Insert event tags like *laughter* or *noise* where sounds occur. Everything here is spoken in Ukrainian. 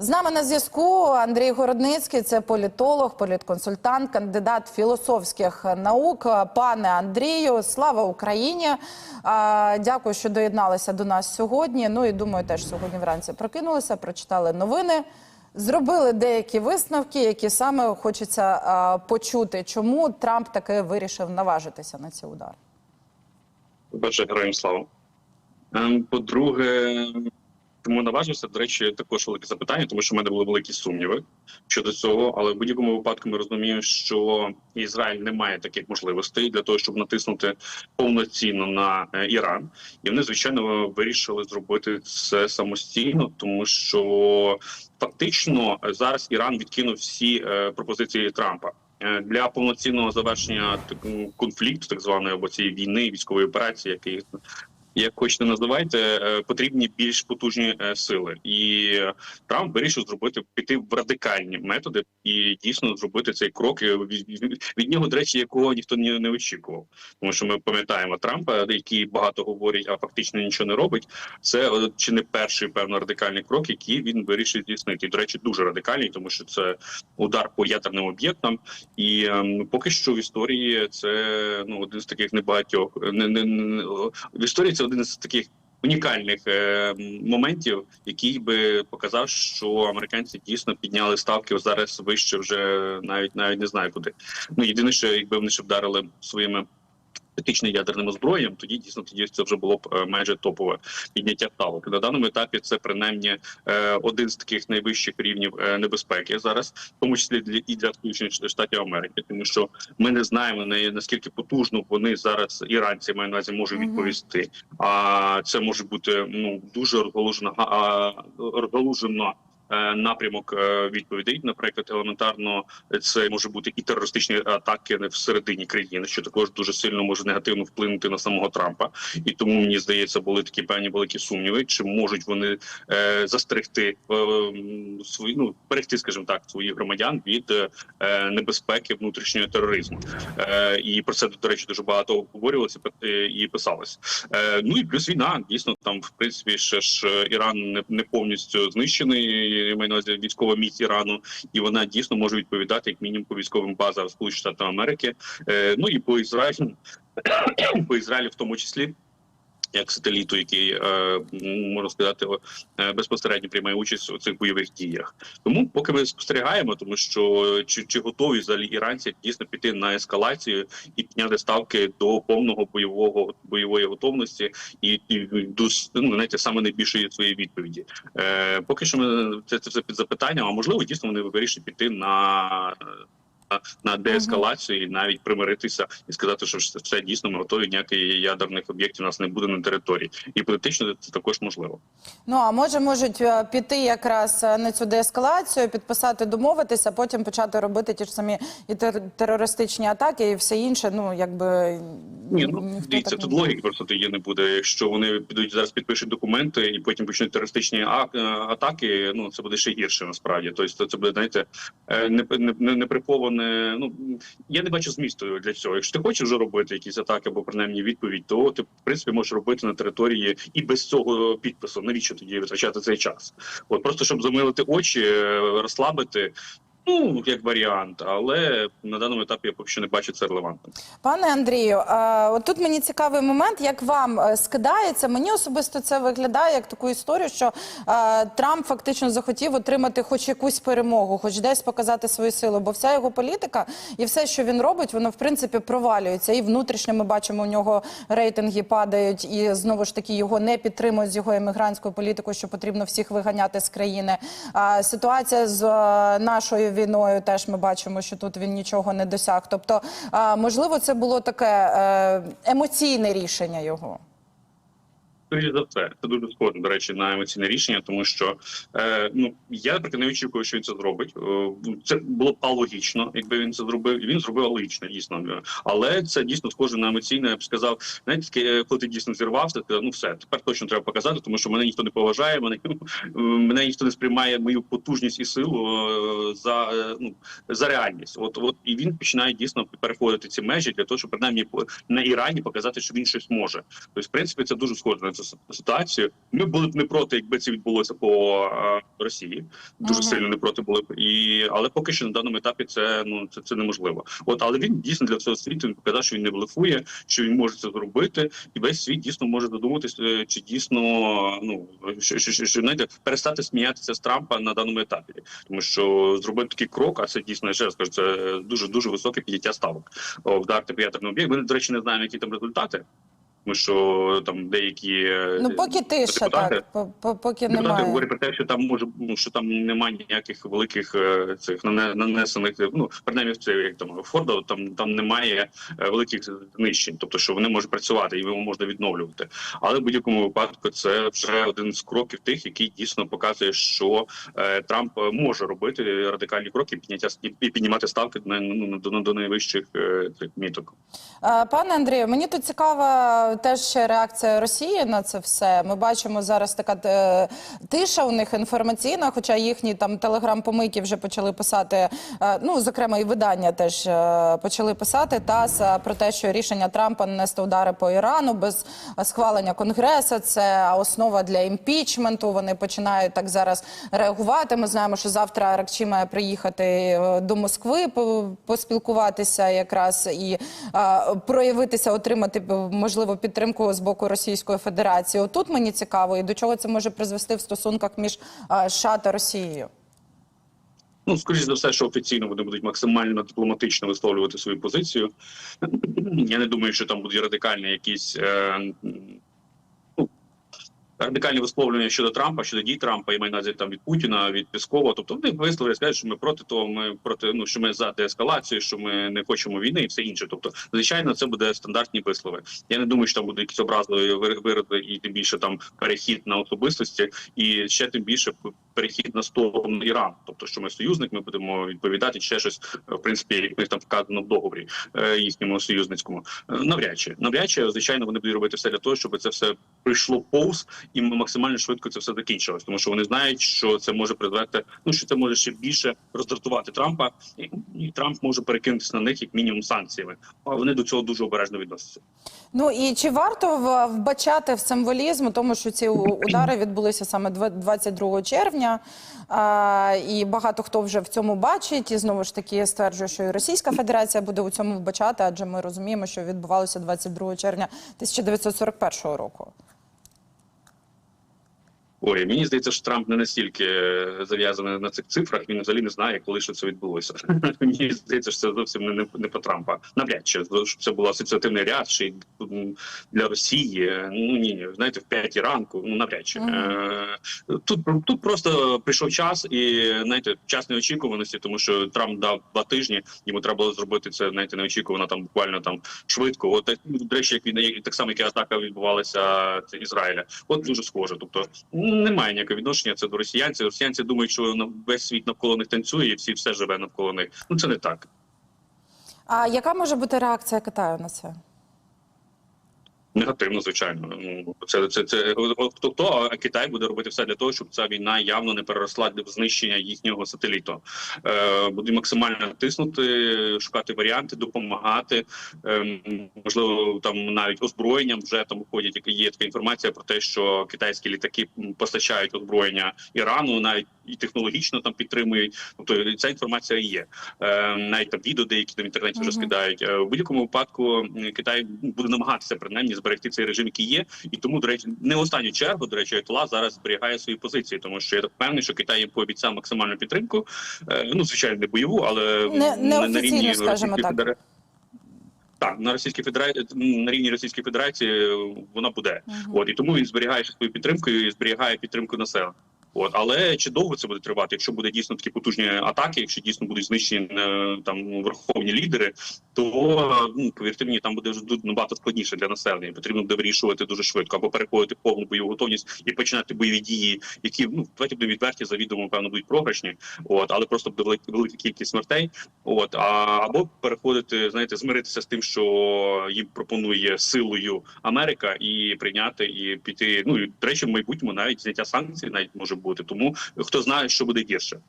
З нами на зв'язку Андрій Городницький, це політолог, політконсультант, кандидат філософських наук. Пане Андрію, слава Україні! Дякую, що доєдналися до нас сьогодні. Ну і думаю, теж сьогодні вранці прокинулися, прочитали новини. Зробили деякі висновки, які саме хочеться почути. Чому Трамп таки вирішив наважитися на ці удари? По-перше, героям слава. Ем, По-друге, тому наважився, до речі, також велике запитання, тому що в мене були великі сумніви щодо цього. Але в будь-якому випадку ми розуміємо, що Ізраїль не має таких можливостей для того, щоб натиснути повноцінно на е, Іран, і вони звичайно вирішили зробити це самостійно, тому що фактично зараз Іран відкинув всі е, пропозиції Трампа. Е, Для повноцінного завершення конфлікту, так званої або цієї війни, військової операції, який як хочете називайте, е, потрібні більш потужні е, сили, і Трамп вирішив зробити піти в радикальні методи і дійсно зробити цей крок від, нього, до речі, якого ніхто не, очікував. Тому що ми пам'ятаємо Трампа, який багато говорить, а фактично нічого не робить. Це е, чи не перший певно радикальний крок, який він вирішив здійснити. До речі, дуже радикальний, тому що це удар по ядерним об'єктам. І ем, поки що в історії це ну один з таких небагатьох не, не, не в історії. Це один з таких унікальних е, моментів, який би показав, що американці дійсно підняли ставки зараз вище вже навіть навіть не знаю куди. Ну єдине, що якби вони ще вдарили своїми. Тактичним ядерним озброєм, тоді дійсно тоді це вже було б е, майже топове підняття ставок. На даному етапі це принаймні е, один з таких найвищих рівнів е, небезпеки зараз, в тому числі для і для Сполучених Штатів Америки, тому що ми не знаємо на наскільки потужно вони зараз іранці маю на увазі можуть відповісти. А це може бути ну дуже розгалужена а, розгалужена. е, Напрямок е, відповідей, наприклад, елементарно це може бути і терористичні атаки всередині країни, що також дуже сильно може негативно вплинути на самого Трампа. І тому мені здається, були такі певні великі сумніви, чи можуть вони е, застерегти е, свої ну берегти, скажімо так, своїх громадян від е, небезпеки внутрішнього тероризму. Е, і про це до речі дуже багато обговорювалося е, і писалось. Е, ну і плюс війна дійсно там, в принципі, ще ж е, Іран не повністю знищений. Я маю на увазі військова місія Ірану, і вона дійсно може відповідати як мінімум по військовим базам Сполучених Штатів Америки. Е, ну і по Ізраїлю, *coughs* по Ізраїлю в тому числі. Як сателіту, який е, можна сказати, е, безпосередньо приймає участь у цих бойових діях. Тому поки ми спостерігаємо, тому що чи, чи готові взагалі іранці дійсно піти на ескалацію і підняти ставки до повного бойового бойової готовності і, і до ну, знаєте, саме найбільшої своєї відповіді. Е, поки що ми це, це все під запитанням. А можливо, дійсно вони вирішать піти на. На- деескалацію і навіть примиритися і сказати, що все- дійсно ми готові. Ніяких ядерних об'єктів у нас не буде на території, і політично це також можливо. Ну а може можуть е, піти якраз е, на цю деескалацію, підписати, домовитися, потім почати робити ті ж самі і тер- терористичні атаки, і все інше. Ну якби Ні, ну дивіться, тут логіки просто тоді не буде. Якщо вони підуть зараз підпишуть документи і потім почнуть терористичні е, атаки, ну це буде ще гірше насправді. Тобто це буде знаєте е, не не, не, не приповане. Ну я не бачу змісту для цього. Якщо ти хочеш вже робити якісь атаки або принаймні відповідь, то ти в принципі можеш робити на території і без цього підпису. Навіщо тоді витрачати цей час? От просто щоб замилити очі, е, розслабити. Ну, як варіант, але на даному етапі я поки що не бачу це релевантним. Пане Андрію, от тут мені цікавий момент, як вам е, скидається. Мені особисто це виглядає як таку історію, що е, Трамп фактично захотів отримати хоч якусь перемогу, хоч десь показати свою силу. Бо вся його політика і все, що він робить, воно в принципі провалюється. І внутрішньо ми бачимо, у нього рейтинги падають, і знову ж таки його не підтримують з його емігрантською політикою, що потрібно всіх виганяти з країни. Ситуація з е, нашою війною теж ми бачимо, що тут він нічого не досяг. Тобто, можливо, це було таке е, емоційне рішення його. Скоріше за все, це дуже схоже, до речі, на емоційне рішення, тому що е, ну я наприклад, не очікую, що він це зробить. Е, це було б алогічно, якби він це зробив. Він зробив алогічно, дійсно. Але це дійсно схоже на емоційне. Я б сказав, знаєте, таке, е, коли ти дійсно зірвався, ти ну все, тепер точно треба показати, тому що мене ніхто не поважає, мене *laughs* мене ніхто не сприймає мою потужність і силу е, за ну за реальність. От от і він починає дійсно переходити ці межі для того, щоб принаймні на Ірані показати, що він щось може. Тобто, в принципі, це дуже схоже цю ситуацію. Ми були б не проти, якби це відбулося по е, Росії. Дуже Ага. сильно не проти були б. І але поки що на даному етапі це ну це, це неможливо. От але він дійсно для всього світу він показав, що він не блефує, що він може це зробити, і весь світ дійсно може задуматись, е, чи дійсно ну що, що, що, що знаєте, перестати сміятися з Трампа на даному етапі, тому що зробити такий крок, а це дійсно я ще раз кажу, це дуже дуже високе підняття ставок. О, вдарити по ядерному об'єкту. Ми до речі не знаємо, які там результати. Тому що там деякі е, Ну поки тиша, депутати- так по- по- поки немає. говорять про те, що там може ну, що там немає ніяких великих е, цих нане- нанесених. Ну принаймні в це як там Фордо, там там немає е, великих знищень, тобто що вони можуть працювати і його можна відновлювати. Але в будь-якому випадку це вже один з кроків тих, який дійсно показує, що е, Трамп може робити радикальні кроки, підняття і піднімати ставки на ну до, до найвищих е, міток. Пане Андрію, мені тут цікава теж реакція Росії на це все. Ми бачимо зараз така е, тиша у них інформаційна, хоча їхні там телеграм-помийки вже почали писати. е, Ну, зокрема, і видання теж е, почали писати ТАСС про те, що рішення Трампа нанести удари по Ірану без схвалення конгресу. Це основа для імпічменту. Вони починають так зараз реагувати. Ми знаємо, що завтра Аракчі має приїхати до Москви по- поспілкуватися якраз і проявитися, отримати можливо підтримку з боку Російської Федерації. Отут мені цікаво, і до чого це може призвести в стосунках між е, США та Росією. Ну, скоріш за все, що офіційно вони будуть максимально дипломатично висловлювати свою позицію. *clears throat* Я не думаю, що там будуть радикальні якісь е, радикальні висловлення щодо Трампа, щодо дій Трампа, і майна там від Путіна, від Піскова. Тобто вони висловили, сказали, що ми проти того, ми проти ну що ми за деескалацію, що ми не хочемо війни і все інше. Тобто, звичайно, це буде стандартні вислови. Я не думаю, що там будуть якісь образливі вир- вирази і тим більше там перехід на особистості, і ще тим більше перехід на сторону Ірану. Тобто, що ми союзник, ми будемо відповідати ще щось, е, в принципі, як них там вказано в договорі е, їхньому союзницькому. Е, Навряд чи навряд чи, звичайно, вони будуть робити все для того, щоб це все прийшло повз і максимально швидко це все закінчилось, тому що вони знають, що це може призвести, ну що це може ще більше роздратувати Трампа, і, і Трамп може перекинутися на них як мінімум санкціями. А вони до цього дуже обережно відносяться. Ну і чи варто вбачати в символізм тому, що ці удари відбулися саме дв- 22 червня, а, і багато хто вже в цьому бачить, і знову ж таки стверджує, що і Російська Федерація буде у цьому вбачати, адже ми розуміємо, що відбувалося 22 червня 1941 року. Ой, мені здається, що Трамп не настільки е, зав'язаний на цих цифрах. Він взагалі не знає, коли що це відбулося. *laughs* Мені здається, що це зовсім не, не, не по Трампа. Навряд чи щоб це був асоціативний ряд, чи м, для Росії. Ну ні, ні, знаєте, в п'ятій ранку. Ну навряд чи Мгм. Е, тут тут просто прийшов час і знаєте, час неочікуваності, тому що Трамп дав два тижні. Йому треба було зробити це знаєте, неочікувано там буквально там швидко. От до речі, як він так само, як і атака відбувалася Ізраїля. От дуже схоже. Тобто немає ніякого відношення це до росіянців. Росіянці думають, що весь світ навколо них танцює, і всі все живе навколо них. Ну це не так. А яка може бути реакція Китаю на це? Негативно, звичайно. Ну це це це хто хто а Китай буде робити все для того, щоб ця війна явно не переросла в знищення їхнього сателіту. Е, буде максимально тиснути, шукати варіанти, допомагати. Е, можливо, там навіть озброєнням вже там виходять. Яка є така інформація про те, що китайські літаки постачають озброєння Ірану, навіть і технологічно там підтримують. Тобто ця інформація є. Е, навіть там відео деякі там в інтернеті вже скидають. Е, в будь-якому випадку Китай буде намагатися принаймні зберегти цей режим, який є, і тому, до речі, не в останню чергу, до речі, Айтола зараз зберігає свої позиції, тому що я так впевнений, що Китай їм пообіцяв максимальну підтримку. Е, ну звичайно, не бойову, але Не- м, неофіційно, скажімо так. Так, на російській федерації на рівні Російської Федерації вона буде. Мгм. От і тому він зберігає свою підтримку і зберігає підтримку населення. От, але чи довго це буде тривати? Якщо буде дійсно такі потужні атаки, якщо дійсно будуть знищені е, там верховні лідери, то ну повірте мені, там буде набагато складніше для населення. Потрібно буде вирішувати дуже швидко або переходити повну бойову готовність і починати бойові дії, які ну давайте будемо відверті, завідомо певно будуть програшні. От але просто буде велика, велика кількість смертей. От а або переходити, знаєте, змиритися з тим, що їм пропонує силою Америка, і прийняти і піти. Ну і до речі, в майбутньому навіть зняття санкцій навіть може бути. Тому хто знає, що буде гірше.